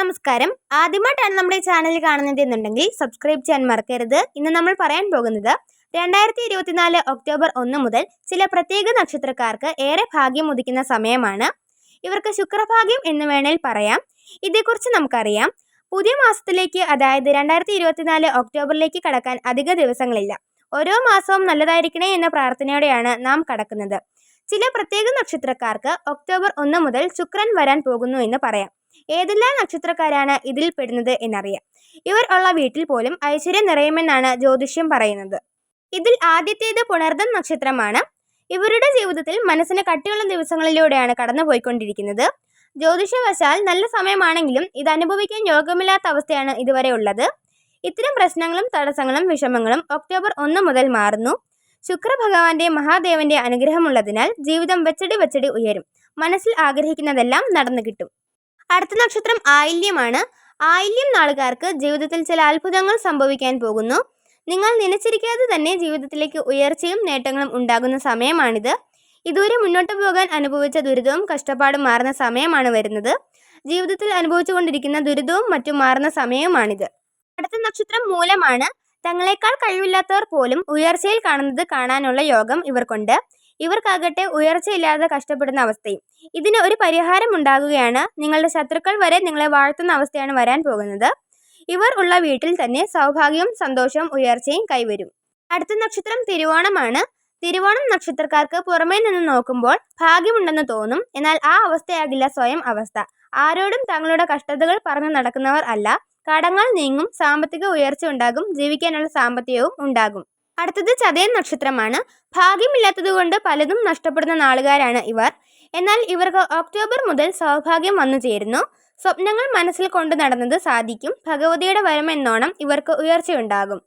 നമസ്കാരം. ആദ്യമായിട്ടാണ് നമ്മുടെ ചാനൽ കാണുന്നത് എന്നുണ്ടെങ്കിൽ സബ്സ്ക്രൈബ് ചെയ്യാൻ മറക്കരുത്. ഇന്ന് നമ്മൾ പറയാൻ പോകുന്നത് രണ്ടായിരത്തി ഇരുപത്തിനാല് ഒക്ടോബർ ഒന്ന് മുതൽ ചില പ്രത്യേക നക്ഷത്രക്കാർക്ക് ഏറെ ഭാഗ്യം ഉദിക്കുന്ന സമയമാണ്. ഇവർക്ക് ശുക്രഭാഗ്യം എന്ന് വേണേൽ പറയാം. ഇതേക്കുറിച്ച് നമുക്കറിയാം. പുതിയ മാസത്തിലേക്ക് അതായത് രണ്ടായിരത്തി ഇരുപത്തിനാല് ഒക്ടോബറിലേക്ക് കടക്കാൻ അധിക ദിവസങ്ങളില്ല. ഓരോ മാസവും നല്ലതായിരിക്കണേ എന്ന പ്രാർത്ഥനയോടെയാണ് നാം കടക്കുന്നത്. ചില പ്രത്യേക നക്ഷത്രക്കാർക്ക് ഒക്ടോബർ ഒന്ന് മുതൽ ശുക്രൻ വരാൻ പോകുന്നു എന്ന് പറയാം. ഏതെല്ലാം നക്ഷത്രക്കാരാണ് ഇതിൽ പെടുന്നത് എന്നറിയാം. ഇവർ ഉള്ള വീട്ടിൽ പോലും ഐശ്വര്യം നിറയുമെന്നാണ് ജ്യോതിഷ്യം പറയുന്നത്. ഇതിൽ ആദ്യത്തേത് പുണർദം നക്ഷത്രമാണ്. ഇവരുടെ ജീവിതത്തിൽ മനസ്സിന് കട്ടിയുള്ള ദിവസങ്ങളിലൂടെയാണ് കടന്നുപോയിക്കൊണ്ടിരിക്കുന്നത്. ജ്യോതിഷവശാൽ നല്ല സമയമാണെങ്കിലും ഇത് അനുഭവിക്കാൻ യോഗമില്ലാത്ത അവസ്ഥയാണ് ഇതുവരെ ഉള്ളത്. ഇത്തരം പ്രശ്നങ്ങളും തടസ്സങ്ങളും വിഷമങ്ങളും ഒക്ടോബർ ഒന്ന് മുതൽ മാറുന്നു. ശുക്രഭഗവാന്റെ മഹാദേവന്റെ അനുഗ്രഹമുള്ളതിനാൽ ജീവിതം വെച്ചടി വെച്ചടി ഉയരും. മനസ്സിൽ ആഗ്രഹിക്കുന്നതെല്ലാം നടന്നു കിട്ടും അടുത്ത നക്ഷത്രം ആയില്യമാണ്. ആയില്യം നാളുകാർക്ക് ജീവിതത്തിൽ ചില അത്ഭുതങ്ങൾ സംഭവിക്കാൻ പോകുന്നു. നിങ്ങൾ നനച്ചിരിക്കാതെ തന്നെ ജീവിതത്തിലേക്ക് ഉയർച്ചയും നേട്ടങ്ങളും ഉണ്ടാകുന്ന സമയമാണിത്. ഇതുവരെ മുന്നോട്ട് പോകാൻ അനുഭവിച്ച ദുരിതവും കഷ്ടപ്പാടും മാറുന്ന സമയമാണ് വരുന്നത്. ജീവിതത്തിൽ അനുഭവിച്ചുകൊണ്ടിരിക്കുന്ന ദുരിതവും മറ്റും മാറുന്ന സമയമാണിത്. അടുത്ത നക്ഷത്രം മൂലമാണ്. തങ്ങളെക്കാൾ കഴിവില്ലാത്തവർ പോലും ഉയർച്ചയിൽ കാണുന്നത് കാണാനുള്ള യോഗം ഇവർക്കുണ്ട്. ഇവർക്കാകട്ടെ ഉയർച്ചയില്ലാതെ കഷ്ടപ്പെടുന്ന അവസ്ഥയും. ഇതിന് ഒരു പരിഹാരം ഉണ്ടാകുകയാണ് നിങ്ങളുടെ ശത്രുക്കൾ വരെ നിങ്ങളെ വാഴ്ത്തുന്ന അവസ്ഥയാണ് വരാൻ പോകുന്നത്. ഇവർ ഉള്ള വീട്ടിൽ തന്നെ സൗഭാഗ്യവും സന്തോഷവും ഉയർച്ചയും കൈവരും. അടുത്ത നക്ഷത്രം തിരുവോണമാണ്. തിരുവോണം നക്ഷത്രക്കാർക്ക് പുറമേ നിന്ന് നോക്കുമ്പോൾ ഭാഗ്യമുണ്ടെന്ന് തോന്നും. എന്നാൽ ആ അവസ്ഥയാകില്ല സ്വയം അവസ്ഥ. ആരോടും തങ്ങളുടെ കഷ്ടതകൾ പറഞ്ഞു നടക്കുന്നവർ അല്ല. കടങ്ങൾ നീങ്ങും സാമ്പത്തിക ഉയർച്ച ഉണ്ടാകും ജീവിക്കാനുള്ള സാമ്പത്തികവും ഉണ്ടാകും. അടുത്തത് ചതയൻ നക്ഷത്രമാണ്. ഭാഗ്യമില്ലാത്തതുകൊണ്ട് പലതും നഷ്ടപ്പെടുന്ന നാളുകാരാണ് ഇവർ. എന്നാൽ ഇവർക്ക് ഒക്ടോബർ മുതൽ സൗഭാഗ്യം വന്നു ചേരുന്നു. സ്വപ്നങ്ങൾ മനസ്സിൽ കൊണ്ടു നടന്നത് സാധിക്കും. ഭഗവതിയുടെ വരമെന്നോണം ഇവർക്ക് ഉയർച്ചയുണ്ടാകും.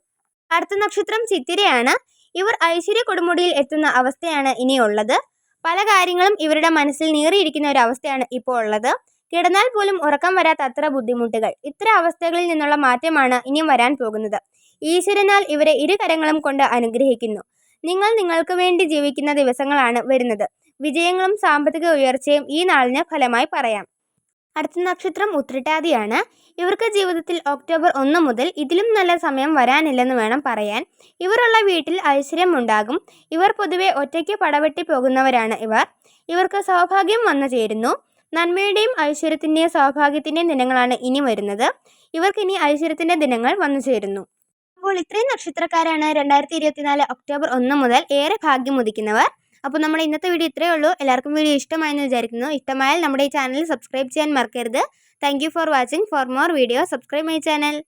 അടുത്ത നക്ഷത്രം ചിത്തിരയാണ്. ഇവർ ഐശ്വര്യ കൊടുമുടിയിൽ എത്തുന്ന അവസ്ഥയാണ് ഇനിയുള്ളത്. പല കാര്യങ്ങളും ഇവരുടെ മനസ്സിൽ നീറിയിരിക്കുന്ന ഒരു അവസ്ഥയാണ് ഇപ്പോൾ ഉള്ളത്. കിടന്നാൽ പോലും ഉറക്കം വരാത്ത അത്ര ബുദ്ധിമുട്ടുകൾ. ഇത്തരം അവസ്ഥകളിൽ നിന്നുള്ള മാറ്റമാണ് ഇനിയും വരാൻ പോകുന്നത്. ഈശ്വരനാൽ ഇവരെ ഇരുകരങ്ങളും കൊണ്ട് അനുഗ്രഹിക്കുന്നു. നിങ്ങൾ നിങ്ങൾക്ക് വേണ്ടി ജീവിക്കുന്ന ദിവസങ്ങളാണ് വരുന്നത്. വിജയങ്ങളും സാമ്പത്തിക ഉയർച്ചയും ഈ നാളിന് ഫലമായി പറയാം. അടുത്ത നക്ഷത്രം ഉത്രട്ടാതിയാണ്. ഇവർക്ക് ജീവിതത്തിൽ ഒക്ടോബർ ഒന്ന് മുതൽ ഇതിലും നല്ല സമയം വരാനില്ലെന്ന് വേണം പറയാൻ. ഇവരുള്ള വീട്ടിൽ ഐശ്വര്യം ഉണ്ടാകും ഇവർ പൊതുവെ ഒറ്റയ്ക്ക് പടവെട്ടി പോകുന്നവരാണ് ഇവർ. ഇവർക്ക് സൗഭാഗ്യം വന്നു ചേരുന്നു. നന്മയുടെയും ഐശ്വര്യത്തിന്റെയും സൗഭാഗ്യത്തിന്റെയും ദിനങ്ങളാണ് ഇനി വരുന്നത്. ഇവർക്കിനി ഐശ്വര്യത്തിന്റെ ദിനങ്ങൾ വന്നു ചേരുന്നു. അപ്പോൾ ഇത്രയും നക്ഷത്രക്കാരാണ് രണ്ടായിരത്തി ഇരുപത്തിനാല് ഒക്ടോബർ ഒന്ന് മുതൽ ഏറെ ഭാഗ്യം ഉദിക്കുന്നവർ. അപ്പോൾ നമ്മുടെ ഇന്നത്തെ വീഡിയോ ഇത്രയേ ഉള്ളൂ. എല്ലാവർക്കും വീഡിയോ ഇഷ്ടമായെന്ന് വിചാരിക്കുന്നു. ഇഷ്ടമായാൽ നമ്മുടെ ഈ ചാനൽ സബ്സ്ക്രൈബ് ചെയ്യാൻ മറക്കരുത്. Thank for watching for more video subscribe my channel